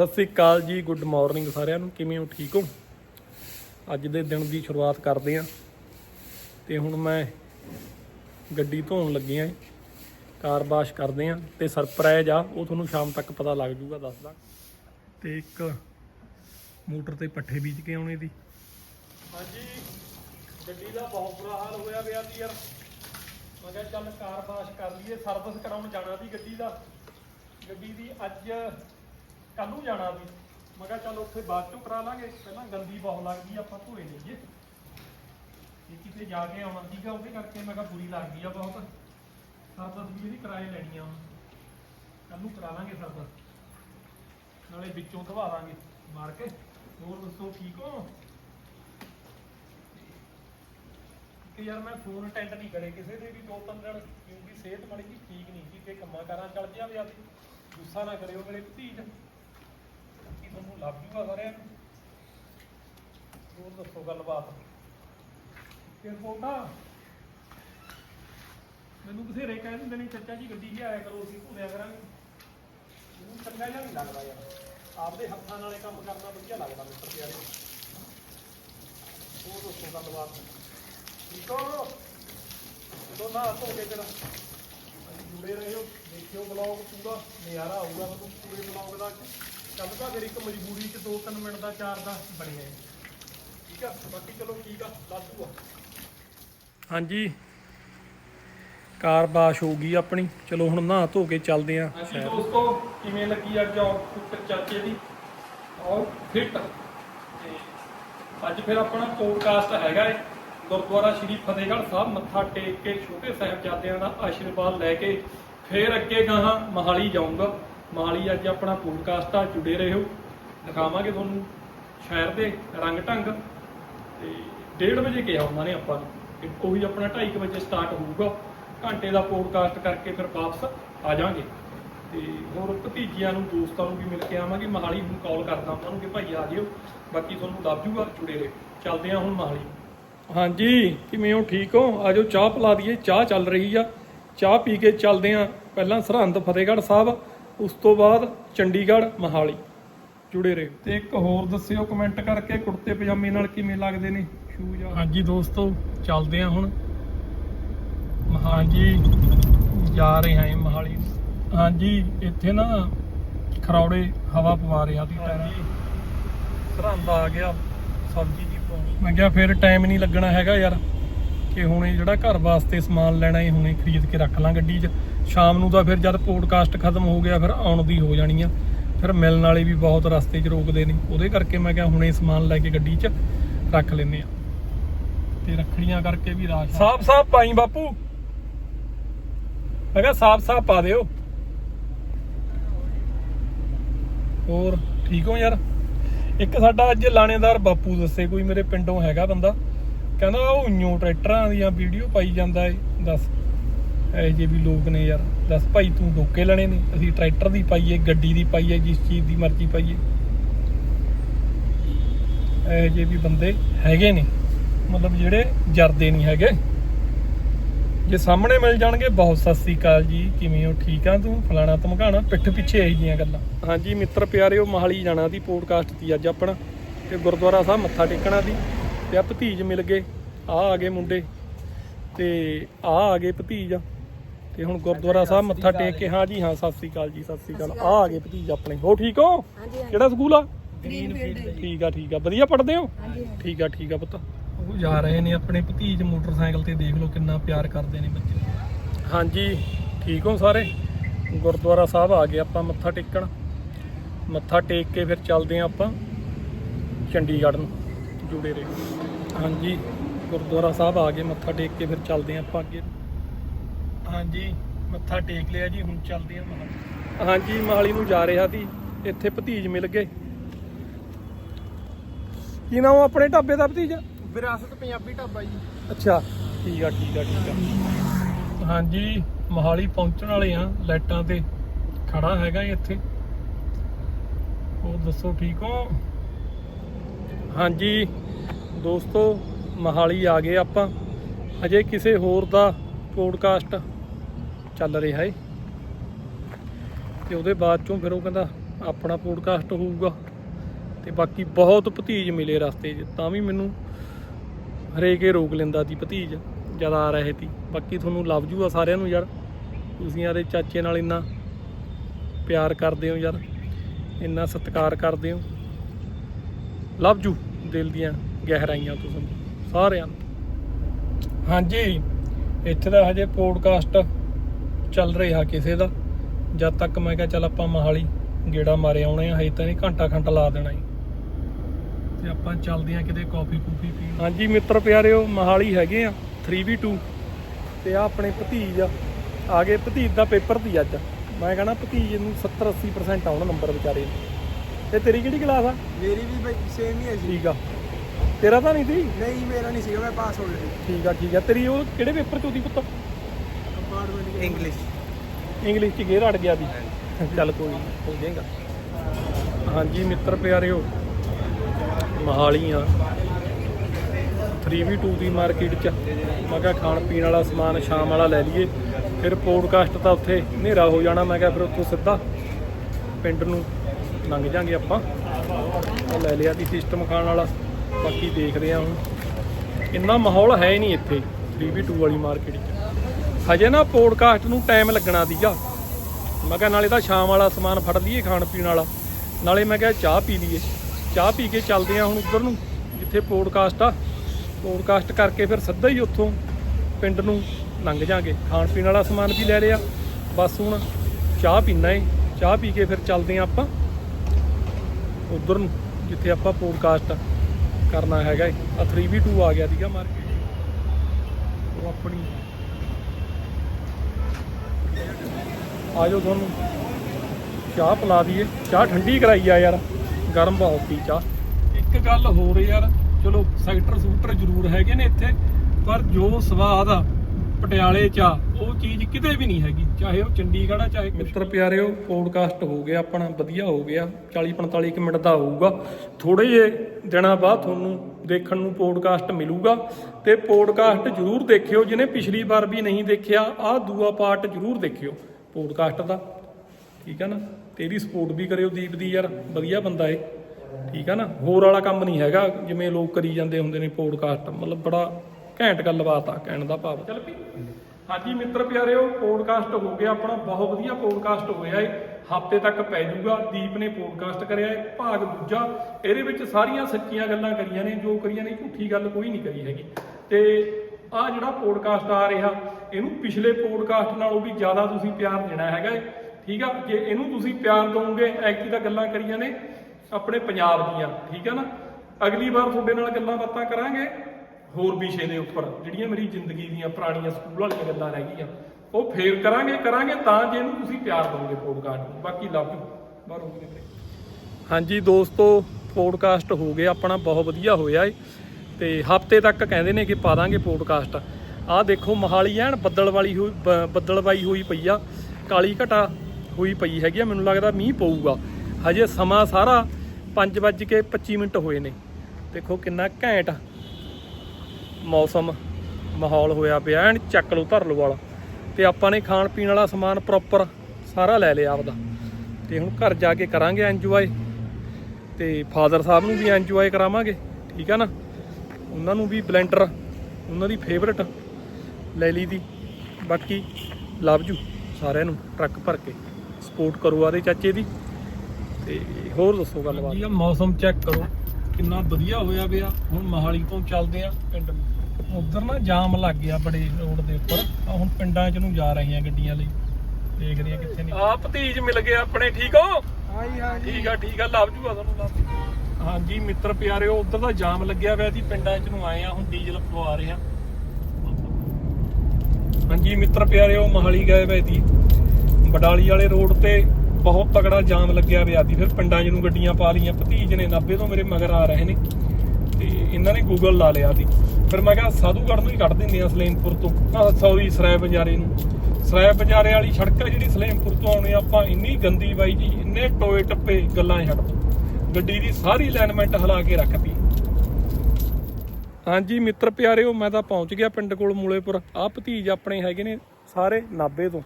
ਸਤਿ ਸ੍ਰੀ ਅਕਾਲ ਜੀ good morning ਸਾਰਿਆਂ ਨੂੰ। ਕਿਵੇਂ ਹੋ? ਠੀਕ ਹੋ? ਅੱਜ ਦੇ ਦਿਨ ਦੀ ਸ਼ੁਰੂਆਤ ਕਰਦੇ ਆਂ ਤੇ ਹੁਣ ਮੈਂ ਗੱਡੀ ਧੋਣ ਲੱਗਿਆ ਆਂ ਕਾਰ ਵਾਸ਼ ਕਰਦੇ ਆਂ ਤੇ ਸਰਪ੍ਰਾਈਜ਼ ਆ, ਉਹ ਤੁਹਾਨੂੰ ਸ਼ਾਮ ਤੱਕ ਪਤਾ ਲੱਗ ਜੂਗਾ ਦੱਸਦਾ ਤੇ ਇੱਕ ਮੋਟਰ ਤੇ ਪੱਠੇ ਬੀਜ ਕੇ ਆਉਣੇ ਦੀ। ਹਾਂਜੀ, ਗੱਡੀ ਦਾ ਬਹੁਤ ਬੁਰਾ ਹਾਲ ਹੋਇਆ ਪਿਆ ਸੀ ਯਾਰ। ਮੈਂ ਕਿਹਾ ਚੱਲ ਕਾਰ ਵਾਸ਼ ਕਰ ਲਈਏ ਸਰਵਿਸ ਕਰਾਉਣ ਜਾਣਾ ਸੀ ਗੱਡੀ ਦਾ। ਗੱਡੀ ਦੀ ਅੱਜ ਕੱਲ ਨੂੰ ਜਾਣਾ ਸੀ। ਮੈਂ ਕਿਹਾ ਚੱਲ ਉੱਥੇ ਬਾਅਦ ਚੋਂ ਕਰਾ ਲਾਂਗੇ। ਪਹਿਲਾਂ ਗੰਦੀ ਬਹੁਤ ਲੱਗਦੀ ਆ, ਆਪਾਂ ਧੋਏ ਲਈਏ। ਇਹ ਕਿਤੇ ਜਾ ਕੇ ਆਉਣਾ ਸੀਗਾ ਉਹਦੇ ਕਰਕੇ ਮੈਂ ਕਿਹਾ ਬੁਰੀ ਲੱਗਦੀ ਆ ਬਹੁਤ। ਸਰਵਿਸ ਵੀ ਇਹਦੀ ਕਿਰਾਏ ਲੈਣੀ ਆ ਕੱਲ ਨੂੰ ਕਰਾ ਲਾਂਗੇ ਸਰਵਿਸ ਨਾਲੇ ਵਿੱਚੋਂ ਧਵਾ ਦਾਂਗੇ ਮਾਰ ਕੇ। ਹੋਰ ਦੱਸੋ ਠੀਕ ਹੋ? ਕਿ ਯਾਰ ਮੈਂ ਫੋਨ ਅਟੈਂਡ ਨਹੀਂ ਕਰੇ ਕਿਸੇ ਦੇ ਵੀ ਦੋ ਤਿੰਨ ਦਿਨ। ਕਿਉਂਕਿ ਸਿਹਤ ਮੜੀ ਜੀ ਠੀਕ ਨਹੀਂ ਸੀ ਤੇ ਕੰਮਾਂ ਕਾਰਾਂ ਚੱਲ ਜਿਆ ਵੀ ਆਦੀ ਗੁੱਸਾ ਨਾ ਕਰਿਓ ਮੇਰੇ ਭਤੀਜ ਤੁਹਾਨੂੰ ਲੱਭ ਜੂਗਾ ਸਾਰਿਆਂ ਨੂੰ। ਹੋਰ ਦੱਸੋ ਗੱਲਬਾਤ। ਫਿਰ ਬੋਟਾ ਮੈਨੂੰ ਬਥੇਰੇ ਕਹਿ ਦਿੰਦੇ ਨੇ, ਚਾਚਾ ਜੀ ਗੱਡੀ 'ਚ ਕਰੋ, ਅਸੀਂ ਘੁੰਮਿਆ ਕਰਾਂਗੇ। ਮੈਨੂੰ ਚੰਗਾ ਜਿਹਾ ਨਹੀਂ ਲੱਗਦਾ ਯਾਰ। ਆਪਦੇ ਹੱਥਾਂ ਨਾਲੇ ਕੰਮ ਕਰਨਾ ਵਧੀਆ ਲੱਗਦਾ ਮਿੱਤਰ ਪਿਆਰੇ। ਹੋਰ ਦੱਸੋ ਗੱਲਬਾਤ। ਠੀਕ ਹੋ? ਦੋਨਾਂ ਧੋ ਕੇ ਜਰਾ ਜੁੜੇ ਰਹੋ, ਦੇਖਿਓ ਬਲੌਗ ਪੂਰਾ। ਨਜ਼ਾਰਾ ਆਊਗਾ ਤੁਹਾਨੂੰ ਪੂਰੇ ਬਲੌਗ ਦਾ। ਕੱਲ ਤਾਂ ਫਿਰ ਇੱਕ ਮਜਬੂਰੀ ਚ 2-3 ਮਿੰਟ ਦਾ 4 ਦਾ ਬਣਿਆ ਹੈ ਠੀਕ ਆ ਬਾਕੀ ਚਲੋ ਠੀਕ ਆ ਲਾਸੂ ਆ ਹਾਂਜੀ। ਕਾਰ ਬਾਸ਼ ਹੋ ਗਈ ਆਪਣੀ। ਚਲੋ ਹੁਣ ਨਹਾ ਧੋ ਕੇ ਚੱਲਦੇ ਆਂ। ਹਾਂਜੀ ਦੋਸਤੋ ਕਿਵੇਂ ਲੱਗੀ ਅੱਜ ਆਊਟਫਿਟ ਚਾਚੇ ਦੀ? ਔਰ ਫਿੱਟ ਅੱਜ ਫਿਰ ਆਪਣਾ ਪੋਡਕਾਸਟ ਹੈਗਾ ਏ। ਗੁਰਦੁਆਰਾ ਸ਼੍ਰੀ ਫਤਿਹਗੜ੍ਹ ਸਾਹਿਬ ਮੱਥਾ ਟੇਕ ਕੇ ਛੋਟੇ ਸਾਹਿਬਜ਼ਾਦਿਆਂ ਦਾ ਆਸ਼ੀਰਵਾਦ ਲੈ ਕੇ ਫਿਰ ਅੱਗੇ ਗਾਹਾਂ ਮਹਾਲੀ ਜਾਊਂਗਾ। ਮਹਾਲੀ ਅੱਜ ਆਪਣਾ ਪੋਡਕਾਸਟ ਆ, ਜੁੜੇ ਰਹੋ। ਦਿਖਾਵਾਂਗੇ ਤੁਹਾਨੂੰ ਸ਼ਹਿਰ ਦੇ ਰੰਗ ਢੰਗ। ਤੇ 1:30 ਵਜੇ ਕਿਹਾ ਉਹਨਾਂ ਨੇ ਆਪਾਂ ਨੂੰ ਤੇ ਉਹੀ ਆਪਣਾ 2:30 ਵਜੇ ਸਟਾਰਟ ਹੋਊਗਾ। ਘੰਟੇ ਦਾ ਪੋਡਕਾਸਟ ਕਰਕੇ ਫਿਰ ਵਾਪਸ ਆ ਜਾਾਂਗੇ ਤੇ ਹੋਰ ਭਤੀਜਿਆਂ ਨੂੰ, ਦੋਸਤਾਂ ਨੂੰ ਵੀ ਮਿਲ ਕੇ ਆਵਾਂਗੇ। ਮਹਾਲੀ ਨੂੰ ਕਾਲ ਕਰਦਾ ਉਹਨਾਂ ਨੂੰ ਕਿ ਭਾਈ ਆ ਜਿਓ। ਬਾਕੀ ਤੁਹਾਨੂੰ ਦੱਸ ਜੂਗਾ ਜੁੜੇ ਰਹੋ। ਚੱਲਦੇ ਆ ਹੁਣ ਮਹਾਲੀ ਹਾਂਜੀ, ਕਿਵੇਂ ਹੋ? ਠੀਕ ਹੋ? ਆਜੋ ਚਾਹ ਪਿਲਾ ਦਈਏ। ਚਾਹ ਚੱਲ ਰਹੀ ਆ। ਚਾਹ ਪੀ ਕੇ ਚੱਲਦੇ ਆ ਪਹਿਲਾਂ ਸਰਹੰਦ, ਫਤਿਹਗੜ੍ਹ ਸਾਹਿਬ। ਉਸ ਤੋਂ ਬਾਅਦ ਚੰਡੀਗੜ੍ਹ ਮਹਾਲੀ। ਜੁੜੇ ਰਹੋ। ਤੇ ਇੱਕ ਹੋਰ ਦੱਸਿਓ ਕਮੈਂਟ ਕਰਕੇ ਕੁੜਤੇ ਪਜਾਮੇ ਨਾਲ ਕਿਵੇਂ ਲੱਗਦੇ ਨੇ? ਸ਼ੂਜ਼ ਹਾਂਜੀ ਦੋਸਤੋ ਚੱਲਦੇ ਆ ਹੁਣ। ਹਾਂਜੀ ਜਾ ਰਹੇ ਹਾਂ ਮਹਾਲੀ। ਹਾਂਜੀ ਇੱਥੇ ਨਾ ਖਰੌੜੇ ਹਵਾ ਪਵਾ ਰਿਹਾ ਸੀ ਟਾਇਰਾਂ ਸਰਹੰਦ ਆ ਗਿਆ ਸਬਜ਼ੀ ਦੀ ਪਾਉਣੀ। ਮੈਂ ਕਿਹਾ ਫਿਰ ਟਾਈਮ ਨਹੀਂ ਲੱਗਣਾ ਹੈਗਾ ਯਾਰ। ਕਿ ਹੁਣੇ ਜਿਹੜਾ ਘਰ ਵਾਸਤੇ ਸਮਾਨ ਲੈਣਾ ਹੈ ਹੁਣੇ ਖਰੀਦ ਕੇ ਰੱਖ ਲਾਂ ਗੱਡੀ 'ਚ। ਸ਼ਾਮ ਨੂੰ ਤਾਂ ਫਿਰ ਜਦ ਪੋਡਕਾਸਟ ਖਤਮ ਹੋ ਗਿਆ, ਫਿਰ ਆਉਣ ਦੀ ਹੋ ਜਾਣੀ ਆ। ਫਿਰ ਮਿਲਣ ਵਾਲੇ ਵੀ ਬਹੁਤ ਰਸਤੇ 'ਚ ਰੋਕਦੇ ਨੇ। ਉਹਦੇ ਕਰਕੇ ਮੈਂ ਕਿਹਾ ਹੁਣੇ ਸਮਾਨ ਲੈ ਕੇ ਗੱਡੀ 'ਚ ਰੱਖ ਲੈਨੇ ਆ। ਤੇ ਰੱਖੜੀਆਂ ਕਰਕੇ ਵੀ ਰਾਸ਼ ਸਾਫ਼ ਸਾਫ਼ ਪਾਈ ਬਾਪੂ। ਮੈਂ ਕਿਹਾ ਸਾਫ਼ ਸਾਫ਼ ਪਾ ਦਿਓ। ਹੋਰ ਠੀਕ ਹੋ ਯਾਰ? ਇੱਕ ਸਾਡਾ ਅੱਜ ਲਾਣੇਦਾਰ ਬਾਪੂ ਦੱਸੇ, ਕੋਈ ਮੇਰੇ ਪਿੰਡੋਂ ਹੈਗਾ ਬੰਦਾ। ਕਹਿੰਦਾ ਉਹ ਨਿਊ ਟਰੈਕਟਰਾਂ ਦੀਆਂ ਵੀਡੀਓ ਪਾਈ ਜਾਂਦਾ ਏ, ਦੱਸ। ਇਹ ਜੇ ਵੀ ਲੋਕ ਨੇ ਯਾਰ, ਦੱਸ ਭਾਈ ਤੂੰ ਡੋਕੇ ਲੈਣੇ ਨੇ? ਅਸੀਂ ਟਰੈਕਟਰ ਦੀ ਪਾਈਏ, ਗੱਡੀ ਦੀ ਪਾਈਏ, ਜਿਸ ਚੀਜ਼ ਦੀ ਮਰਜ਼ੀ ਪਾਈਏ। ਇਹ ਜੇ ਵੀ ਬੰਦੇ ਹੈਗੇ ਨੇ। ਮਤਲਬ ਜਿਹੜੇ ਜਰਦੇ ਨਹੀਂ ਹੈਗੇ। ਜੇ ਸਾਹਮਣੇ ਮਿਲ ਜਾਣਗੇ, ਬਹੁਤ ਸਤਿ ਸ੍ਰੀ ਅਕਾਲ ਜੀ, ਕਿਵੇਂ ਹੋ? ਠੀਕ ਆ ਤੂੰ? ਫਲਾਣਾ ਧਮਕਾਣਾ? ਪਿੱਠ ਪਿੱਛੇ ਇਹੀ ਜੀਆਂ ਗੱਲਾਂ। ਹਾਂਜੀ, ਮਿੱਤਰ ਪਿਆਰਿਓ ਮਹਾਲੀ ਜਾਣਾ ਦੀ ਪੋਡਕਾਸਟ ਦੀ ਅੱਜ ਆਪਣਾ, ਤੇ ਗੁਰਦੁਆਰਾ ਸਾਹਿਬ ਮੱਥਾ ਟੇਕਣਾ ਦੀ ਤੇ ਆ ਭਤੀਜ ਮਿਲ ਗਏ ਆ ਆ ਗਏ ਮੁੰਡੇ ਤੇ ਆ ਆ ਗਏ ਭਤੀਜ। ਤੇ ਹੁਣ ਗੁਰਦੁਆਰਾ ਸਾਹਿਬ ਮੱਥਾ ਟੇਕ ਕੇ ਹਾਂ ਜੀ ਹਾਂ ਸਤਿ ਸ੍ਰੀ ਅਕਾਲ ਜੀ ਸਤਿ ਸ੍ਰੀ ਅਕਾਲ। ਆ ਆ ਗਏ ਭਤੀਜ ਆਪਣੇ। ਹੋ ਠੀਕ ਹੋ? ਕਿਹੜਾ ਸਕੂਲ ਆ? ਗ੍ਰੀਨ ਫੀਲਡ ਠੀਕ ਆ ਠੀਕ ਆ। ਵਧੀਆ ਪੜ੍ਹਦੇ ਹੋ? ਠੀਕ ਆ ਠੀਕ ਆ ਪੁੱਤ। ਉਹ ਜਾ ਰਹੇ ਨੇ ਆਪਣੇ ਭਤੀਜ ਮੋਟਰਸਾਈਕਲ ਤੇ ਦੇਖ ਲਓ ਕਿੰਨਾ ਪਿਆਰ ਕਰਦੇ ਨੇ ਬੱਚੇ। ਹਾਂਜੀ ਠੀਕ ਹੋ ਸਾਰੇ? ਗੁਰਦੁਆਰਾ ਸਾਹਿਬ ਆ ਗਏ ਆਪਾਂ ਮੱਥਾ ਟੇਕਣ। ਮੱਥਾ ਟੇਕ ਕੇ ਫਿਰ ਚੱਲਦੇ ਆ ਆਪਾਂ ਚੰਡੀਗੜ੍ਹ ਨੂੰ। ਜੁੜੇ ਰਹੋ। ਹਾਂਜੀ ਗੁਰਦੁਆਰਾ ਸਾਹਿਬ ਆ ਗਏ ਮੱਥਾ ਟੇਕ ਕੇ ਫਿਰ ਚੱਲਦੇ ਆ ਆਪਾਂ ਅੱਗੇ। ਹਾਂਜੀ ਮੱਥਾ ਟੇਕ ਲਿਆ ਜੀ ਹੁਣ ਚੱਲਦੇ ਆ ਮਹਾਲੀ। ਹਾਂਜੀ ਮਹਾਲੀ ਨੂੰ ਜਾ ਰਿਹਾ ਸੀ ਇੱਥੇ ਭਤੀਜ ਮਿਲ ਗਏ। ਕੀ ਨਾਮ ਆਪਣੇ ਢਾਬੇ ਦਾ ਭਤੀਜ? ਵਿਰਾਸਤ ਪੰਜਾਬੀ ਢਾਬਾ ਜੀ। ਅੱਛਾ ਠੀਕ ਆ ਠੀਕ ਆ ਠੀਕ ਆ। ਹਾਂਜੀ ਮੋਹਾਲੀ ਪਹੁੰਚਣ ਵਾਲੇ ਆ ਲਾਈਟਾਂ ਤੇ ਖੜਾ ਹੈਗਾ ਇੱਥੇ। ਉਹ ਦੱਸੋ ਠੀਕ ਹੋ? ਹਾਂਜੀ, ਦੋਸਤੋ, ਮੋਹਾਲੀ ਆ ਗਏ ਆਪਾਂ। ਅਜੇ ਕਿਸੇ ਹੋਰ ਦਾ ਪੋਡਕਾਸਟ ਚੱਲ ਰਿਹਾ ਏ। ਤੇ ਉਹਦੇ ਬਾਅਦ ਚੋਂ ਫਿਰ ਉਹ ਕਹਿੰਦਾ ਆਪਣਾ ਪੋਡਕਾਸਟ ਹੋਊਗਾ। ਤੇ ਬਾਕੀ ਬਹੁਤ ਭਤੀਜ ਮਿਲੇ ਰਸਤੇ 'ਚ, ਤਾਂ ਵੀ ਮੈਨੂੰ ਹਰੇਕੇ ਰੋਕ ਲੈਂਦਾ ਸੀ ਭਤੀਜ ਜਦ ਆ ਰਹੇ ਸੀ। ਬਾਕੀ ਤੁਹਾਨੂੰ ਲਵ ਜੂਗਾ ਸਾਰਿਆਂ ਨੂੰ ਯਾਰ। ਤੁਸੀਂ ਯਾਰੇ ਚਾਚੇ ਨਾਲ ਇੰਨਾ ਪਿਆਰ ਕਰਦੇ ਹੋ ਯਾਰ, ਇੰਨਾ ਸਤਿਕਾਰ ਕਰਦੇ ਹੋ। ਲਵ ਜੂ ਦਿਲ ਦੀਆਂ ਗਹਿਰਾਈਆਂ ਤੋਂ ਤੁਹਾਨੂੰ ਸਾਰਿਆਂ ਨੂੰ। ਹਾਂਜੀ, ਇੱਥੇ ਦਾ ਹਜੇ ਪੋਡਕਾਸਟ ਚੱਲ ਰਿਹਾ ਕਿਸੇ ਦਾ। ਜਦ ਤੱਕ ਮੈਂ ਕਿਹਾ ਚੱਲ ਆਪਾਂ ਮਹਾਲੀ ਗੇੜਾ ਮਾਰੇ ਆਉਣੇ ਆ, ਹਜੇ ਤਾਂ ਨਹੀਂ ਘੰਟਾ ਘੰਟਾ ਲਾ ਦੇਣਾ ਜੀ। ਤੇ ਆਪਾਂ ਚੱਲਦੇ ਆ ਕਿਤੇ ਕਾਫੀ ਕੂਫੀ ਪੀਣ। ਹਾਂਜੀ, ਮਿੱਤਰ ਪਿਆਰਿਓ, ਮਹਾਲੀ ਹੈਗੇ ਆ 3v2 ਤੇ ਆ ਆਪਣੇ ਭਤੀਜ ਆ। ਆ ਗਏ ਭਤੀਜ ਦਾ ਪੇਪਰ ਦੀ ਅੱਜ। ਮੈਂ ਕਹਣਾ ਭਤੀਜ ਨੂੰ 70 80% ਆਉਣ ਨੰਬਰ ਵਿਚਾਰੇ ਨੂੰ। ਤੇ ਤੇਰੀ ਕਿਹੜੀ ਕਲਾਸ ਆ? ਮੇਰੀ ਵੀ ਸੇਮ ਹੀ ਹੈ ਜੀ। ਠੀਕ ਆ। ਤੇਰਾ ਤਾਂ ਨਹੀਂ ਸੀ? ਨਹੀਂ ਮੇਰਾ ਨਹੀਂ ਸੀਗਾ ਮੈਂ ਪਾਸ ਹੋ ਗਿਆ ਠੀਕ ਆ ਠੀਕ ਆ। ਤੇਰੀ ਉਹ ਕਿਹੜੇ ਪੇਪਰ ਚ ਉਹਦੀ ਪੁੱਤ? ਕੰਪਾਰਟਮੈਂਟ ਇੰਗਲਿਸ਼ ਇੰਗਲਿਸ਼ ਚ ਗੇਰ ਅੜ ਗਿਆ ਦੀ ਚੱਲ ਕੋਈ ਹੋ ਜਾਏਗਾ। ਹਾਂਜੀ ਮਿੱਤਰ ਪਿਆਰਿਓ ਮਹਾਲੀ ਆ 3v2 ਦੀ ਮਾਰਕੀਟ ਚ। ਮੈਂ ਕਿਹਾ ਖਾਣ ਪੀਣ ਵਾਲਾ ਸਮਾਨ ਸ਼ਾਮ ਵਾਲਾ ਲੈ ਲਈਏ। ਫਿਰ ਪੋਡਕਾਸਟ ਤਾਂ ਉੱਥੇ ਹਨੇਰਾ ਹੋ ਜਾਣਾ ਮੈਂ ਕਿਹਾ ਫਿਰ ਉੱਥੋਂ ਸਿੱਧਾ ਪਿੰਡ ਨੂੰ। ਲੰਘ ਜਾਾਂਗੇ ਆਪਾਂ। ਲੈ ਲਿਆ ਦੀ ਸਿਸਟਮ ਖਾਣ ਵਾਲਾ। ਬਾਕੀ ਦੇਖਦੇ ਆ ਹੁਣ। ਇੰਨਾ ਮਾਹੌਲ ਹੈ ਨਹੀਂ ਇੱਥੇ 3v2 ਵਾਲੀ ਮਾਰਕੀਟ 'ਚ। ਹਜੇ ਨਾ ਪੋਡਕਾਸਟ ਨੂੰ ਟਾਈਮ ਲੱਗਣਾ ਸੀਗਾ। ਮੈਂ ਕਿਹਾ ਨਾਲੇ ਤਾਂ ਸ਼ਾਮ ਵਾਲਾ ਸਮਾਨ ਫੜ ਲਈਏ ਖਾਣ ਪੀਣ ਵਾਲਾ। ਨਾਲੇ ਮੈਂ ਕਿਹਾ ਚਾਹ ਪੀ ਲਈਏ। ਚਾਹ ਪੀ ਕੇ ਚੱਲਦੇ ਆ ਹੁਣ ਉੱਧਰ ਨੂੰ, ਜਿੱਥੇ ਪੋਡਕਾਸਟ ਆ। ਪੋਡਕਾਸਟ ਕਰਕੇ ਫਿਰ ਸਿੱਧਾ ਹੀ ਉੱਥੋਂ ਪਿੰਡ ਨੂੰ ਲੰਘ ਜਾਾਂਗੇ। ਖਾਣ ਪੀਣ ਵਾਲਾ ਸਮਾਨ ਵੀ ਲੈ ਲਿਆ। ਬਸ ਹੁਣ ਚਾਹ ਪੀਣਾ ਏ। ਚਾਹ ਪੀ ਕੇ ਫਿਰ ਚੱਲਦੇ ਆ ਆਪਾਂ। ਉਧਰ ਨੂੰ, ਜਿੱਥੇ ਆਪਾਂ ਪੋਡਕਾਸਟ ਕਰਨਾ ਹੈਗਾ ਏ। ਆ 3v2 ਆ ਗਿਆ ਸੀਗਾ ਮਾਰਕੀਟ ਉਹ ਆਪਣੀ ਆਜੋ ਤੁਹਾਨੂੰ। ਚਾਹ ਪਿਲਾ ਦਈਏ। ਚਾਹ ਠੰਡੀ ਕਰਾਈ ਆ ਯਾਰ। ਗਰਮ ਬਹੁਤ ਪੀ ਚਾਹ। ਇੱਕ ਗੱਲ ਹੋਰ ਯਾਰ। ਚਲੋ, ਸੈਕਟਰ ਸੂਟਰ ਜ਼ਰੂਰ ਹੈਗੇ ਨੇ ਇੱਥੇ, ਪਰ ਜੋ ਸਵਾਦ ਆ ਪਟਿਆਲੇ ਚ ਆ ਉਹ ਚੀਜ਼ ਕਿਤੇ ਵੀ ਨਹੀਂ ਹੈਗੀ ਚਾਹੇ ਉਹ ਚੰਡੀਗੜ੍ਹ ਆ ਚਾਹੇ ਮਿੱਤਰ ਪਿਆਰਿਓ ਪੋਡਕਾਸਟ ਹੋ ਗਿਆ ਆਪਣਾ ਵਧੀਆ ਹੋ ਗਿਆ 40 45 ਕੁ ਮਿੰਟ ਦਾ ਹੋਊਗਾ। ਥੋੜੇ ਜੇ ਦਿਨਾਂ ਬਾਅਦ ਤੁਹਾਨੂੰ ਦੇਖਣ ਨੂੰ ਪੋਡਕਾਸਟ ਮਿਲੂਗਾ ਤੇ ਪੋਡਕਾਸਟ ਜ਼ਰੂਰ ਦੇਖਿਓ ਜਿਹਨੇ ਪਿਛਲੀ ਵਾਰ ਵੀ ਨਹੀਂ ਦੇਖਿਆ ਆਹ ਦੂਆ ਪਾਰਟ ਜ਼ਰੂਰ ਦੇਖਿਓ ਪੋਡਕਾਸਟ ਦਾ। ਠੀਕ ਆ ਨਾ? ਤੇ ਇਹਦੀ ਸਪੋਰਟ ਵੀ ਕਰਿਓ ਦੀਪ ਦੀ ਯਾਰ ਵਧੀਆ ਬੰਦਾ ਏ। ਠੀਕ ਆ ਨਾ? ਹੋਰ ਵਾਲਾ ਕੰਮ ਨਹੀਂ ਹੈਗਾ ਜਿਵੇਂ ਲੋਕ ਕਰੀ ਜਾਂਦੇ ਹੁੰਦੇ ਨੇ ਪੋਡਕਾਸਟ ਮਤਲਬ ਬੜਾ ਘੈਂਟ ਗੱਲਬਾਤ ਆ ਕਹਿਣ ਦਾ ਭਾਵ। ਚੱਲ ਪਈ ਹਾਂਜੀ ਮਿੱਤਰ ਪਿਆਰਿਓ ਪੋਡਕਾਸਟ ਹੋ ਗਿਆ ਆਪਣਾ, ਬਹੁਤ ਵਧੀਆ ਪੋਡਕਾਸਟ ਹੋਇਆ ਏ। ਹਫ਼ਤੇ ਤੱਕ ਪੈ ਜਾਊਗਾ, ਦੀਪ ਨੇ ਪੋਡਕਾਸਟ ਕਰਿਆ ਏ, ਭਾਗ ਦੂਜਾ। ਇਹਦੇ ਵਿੱਚ ਸਾਰੀਆਂ ਸੱਚੀਆਂ ਗੱਲਾਂ ਕਰੀਆਂ ਨੇ, ਜੋ ਕਰੀਆਂ ਨੇ, ਝੂਠੀ ਗੱਲ ਕੋਈ ਨਹੀਂ ਕਰੀ ਹੈਗੀ। ਤੇ ਆ ਜਿਹੜਾ ਪੋਡਕਾਸਟ ਆ ਰਿਹਾ, ਇਹਨੂੰ ਪਿਛਲੇ ਪੋਡਕਾਸਟ ਨਾਲੋਂ ਵੀ ਜ਼ਿਆਦਾ ਤੁਸੀਂ ਪਿਆਰ ਦੇਣਾ ਹੈਗਾ ਏ। ਠੀਕ ਆ? ਜੇ ਇਹਨੂੰ ਤੁਸੀਂ ਪਿਆਰ ਦਿਓਗੇ ਐਕਟੀ ਦਾ ਗੱਲਾਂ ਕਰੀਆਂ ਨੇ ਆਪਣੇ ਪੰਜਾਬ ਦੀਆਂ। ਠੀਕ ਆ ਨਾ? ਅਗਲੀ ਵਾਰ ਤੁਹਾਡੇ ਨਾਲ ਗੱਲਾਂ ਬਾਤਾਂ ਕਰਾਂਗੇ। ਹੋਰ ਵਿਸ਼ੇ ਦੇ ਉੱਪਰ, ਜਿਹੜੀਆਂ ਮੇਰੀ ਜ਼ਿੰਦਗੀ ਦੀਆਂ ਪੁਰਾਣੀਆਂ ਸਕੂਲ ਵਾਲੀਆਂ ਗੱਲਾਂ ਰਹਿ ਗਈਆਂ, ਉਹ ਫੇਰ ਕਰਾਂਗੇ ਕਰਾਂਗੇ ਤਾਂ ਜੇ ਇਹਨੂੰ ਤੁਸੀਂ ਪਿਆਰ ਦਿਓਗੇ ਪੋਡਕਾਸਟ ਨੂੰ। ਬਾਕੀ ਲਵ ਯੂ ਬਾਹਰ ਹਾਂਜੀ ਦੋਸਤੋ ਪੋਡਕਾਸਟ ਹੋ ਗਿਆ, ਆਪਣਾ ਬਹੁਤ ਵਧੀਆ ਹੋਇਆ ਏ। ਤੇ ਹਫ਼ਤੇ ਤੱਕ ਕਹਿੰਦੇ ਨੇ ਕਿ ਪਾ ਦਾਂਗੇ ਪੋਡਕਾਸਟ ਆਹ ਦੇਖੋ, ਮਹਾਲੀ ਐਨ ਬੱਦਲ ਵਾਲੀ ਹੋਈ, ਬ- ਬੱਦਲਵਾਈ ਹੋਈ ਪਈ ਆ। ਕਾਲੀ ਘਟਾ ਹੋਈ ਪਈ ਹੈਗੀ ਆ, ਮੈਨੂੰ ਲੱਗਦਾ ਮੀਂਹ ਪਊਗਾ। ਹਜੇ ਸਮਾਂ ਸਾਰਾ 5:25 ਮਿੰਟ ਹੋਏ ਨੇ। ਦੇਖੋ ਕਿੰਨਾ ਘੈਂਟ ਮੌਸਮ ਮਾਹੌਲ ਹੋਇਆ ਪਿਆ, ਐਨ ਚੱਕ ਲਓ ਧਰ ਲਓ ਵਾਲਾ। ਤੇ ਆਪਾਂ ਨੇ ਖਾਣ ਪੀਣ ਵਾਲਾ ਸਮਾਨ ਪ੍ਰੋਪਰ ਸਾਰਾ ਲੈ ਲਿਆ ਆਪਦਾ। ਤੇ ਹੁਣ ਘਰ ਜਾ ਕੇ ਕਰਾਂਗੇ ਐਂਜੋਏ ਤੇ ਫਾਦਰ ਸਾਹਿਬ ਨੂੰ ਵੀ ਐਂਜੋਏ ਕਰਾਵਾਂਗੇ, ਠੀਕ ਆ ਨਾ? ਉਹਨਾਂ ਨੂੰ ਵੀ ਬਲੈਂਡਰ ਉਹਨਾਂ ਦੀ ਫੇਵਰਟ ਲੈ ਲਈ ਦੀ। ਬਾਕੀ ਲਵ ਜੂ ਸਾਰਿਆਂ ਨੂੰ ਟਰੱਕ ਭਰ ਕੇ। ਸਪੋਰਟ ਕਰੋ ਆਦੇ ਚਾਚੇ ਦੀ। ਤੇ ਹੋਰ ਦੱਸੋ ਗੱਲਬਾਤ। ਜੀ ਮੌਸਮ ਚੈੱਕ ਕਰੋ। ਕਿੰਨਾ ਵਧੀਆ ਹੋਇਆ ਪਿਆ। ਹੁਣ ਮਹਾਲੀ ਤੋਂ ਚੱਲਦੇ ਆ ਪਿੰਡ। ਉਧਰ ਨਾ ਜਾਮ ਲੱਗ ਗਿਆ ਬੜੇ ਰੋਡ ਦੇ ਉੱਪਰ। ਆ ਹੁਣ ਪਿੰਡਾਂ 'ਚ ਨੂੰ ਜਾ ਰਹੀਆਂ ਗੱਡੀਆਂ ਲਈ। ਦੇਖਦੇ ਆ ਕਿੱਥੇ ਨਹੀਂ ਆ ਭਤੀਜ ਮਿਲ ਗਏ ਆਪਣੇ ਠੀਕ ਹੋ? ਹਾਂਜੀ ਹਾਂਜੀ। ਠੀਕ ਆ ਠੀਕ ਆ ਲੱਭ ਜੂਗਾ ਤੁਹਾਨੂੰ ਲੱਭ ਹਾਂਜੀ ਮਿੱਤਰ ਪਿਆਰਿਓ ਉਧਰ ਦਾ ਜਾਮ ਲੱਗਿਆ ਹੋਇਆ ਸੀ ਪਿੰਡਾਂ 'ਚ ਨੂੰ ਆਏ ਆ ਹੁਣ ਡੀਜ਼ਲ ਪਵਾ ਰਹੇ ਆ। ਹਾਂਜੀ ਮਿੱਤਰ ਪਿਆਰਿਓ ਮਹਾਲੀ ਗਏ ਹੋਏ ਸੀ ਬਡਾਲੀ ਵਾਲੇ ਰੋਡ ਤੇ ਬਹੁਤ ਤਗੜਾ ਜਾਮ ਲੱਗਿਆ ਪਿਆ ਸੀ। ਫਿਰ ਪਿੰਡਾਂ ਜਿਹਨੂੰ ਗੱਡੀਆਂ ਪਾ ਲਈਆਂ, ਭਤੀਜ ਨੇ 90 ਤੋਂ ਮੇਰੇ ਮਗਰ ਆ ਰਹੇ ਨੇ। ਤੇ ਇਹਨਾਂ ਨੇ ਗੂਗਲ ਲਾ ਲਿਆ ਸੀ। ਫਿਰ ਮੈਂ ਕਿਹਾ, ਸਾਧੂਗੜ੍ਹ ਨੂੰ ਹੀ ਕੱਢ ਦਿੰਦੇ ਆ ਸਲੇਮਪੁਰ ਤੋਂ। ਆ ਸੌਰੀ ਸਰਾਏ ਬਜ਼ਾਰੇ ਨੂੰ। ਸਰਾਏ ਬਜ਼ਾਰੇ ਵਾਲੀ ਸੜਕ ਆ ਜਿਹੜੀ ਸਲੇਮਪੁਰ ਤੋਂ ਆਉਣੀ ਆਪਾਂ ਇੰਨੀ ਗੰਦੀ ਬਾਈ ਜੀ, ਇੰਨੇ ਟੋਏ ਟੱਪੇ ਗੱਲਾਂ ਛੱਡ ਦੋ। ਗੱਡੀ ਦੀ ਸਾਰੀ ਅਲਾਈਨਮੈਂਟ ਹਿਲਾ ਕੇ ਰੱਖਤੀ। ਹਾਂਜੀ, ਮਿੱਤਰ ਪਿਆਰਿਓ, ਮੈਂ ਤਾਂ ਪਹੁੰਚ ਗਿਆ ਪਿੰਡ ਕੋਲ ਮੂਲੇਪੁਰ। ਆ ਭਤੀਜ ਆਪਣੇ ਹੈਗੇ ਨੇ ਸਾਰੇ ਨਾਬੇ ਤੋਂ।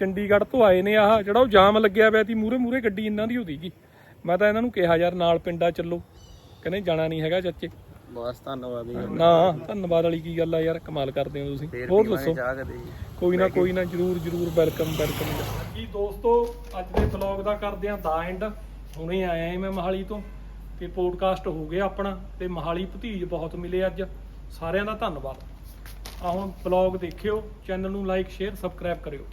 ਚੰਡੀਗੜ੍ਹ ਤੋਂ ਆਏ ਨੇ ਆਹ ਜਿਹੜਾ ਉਹ ਜਾਮ ਲੱਗਿਆ ਪਿਆ ਸੀ ਮੂਰੇ ਮੂਰੇ ਗੱਡੀ ਇਹਨਾਂ ਦੀ ਹੋਦੀਗੀ ਮੈਂ ਤਾਂ ਇਹਨਾਂ ਨੂੰ ਕਿਹਾ ਯਾਰ ਨਾਲ ਪਿੰਡਾ ਚੱਲੋ। ਕਹਿੰਦੇ ਜਾਣਾ ਨਹੀਂ ਹੈਗਾ ਚਾਚੇ। ਬਸ ਧੰਨਵਾਦ ਜੀ। ਨਾ ਧੰਨਵਾਦ ਵਾਲੀ ਕੀ ਗੱਲ ਆ ਯਾਰ ਕਮਾਲ ਕਰਦੇ ਹੋ ਤੁਸੀਂ। ਹੋਰ ਦੱਸੋ? ਜੀ। ਕੋਈ ਨਾ ਕੋਈ ਨਾ ਜਰੂਰ ਜਰੂਰ ਵੈਲਕਮ ਵੈਲਕਮ ਜੀ ਦੋਸਤੋ ਅੱਜ ਦੇ ਵਲੌਗ ਦਾ ਕਰਦੇ ਆਂ ਦਾ ਐਂਡ ਹੁਣੇ ਆਇਆ ਆਂ ਮੈਂ ਮਹਾਲੀ ਤੋਂ ਤੇ ਪੋਡਕਾਸਟ ਹੋ ਗਿਆ ਆਪਣਾ ਤੇ ਮਹਾਲੀ ਭਤੀਜ ਬਹੁਤ ਮਿਲੇ ਅੱਜ। ਸਾਰਿਆਂ ਦਾ ਧੰਨਵਾਦ। ਆ ਹੁਣ ਵਲੌਗ ਦੇਖਿਓ ਚੈਨਲ ਨੂੰ ਲਾਈਕ ਸ਼ੇਅਰ ਸਬਸਕ੍ਰਾਈਬ ਕਰਿਓ।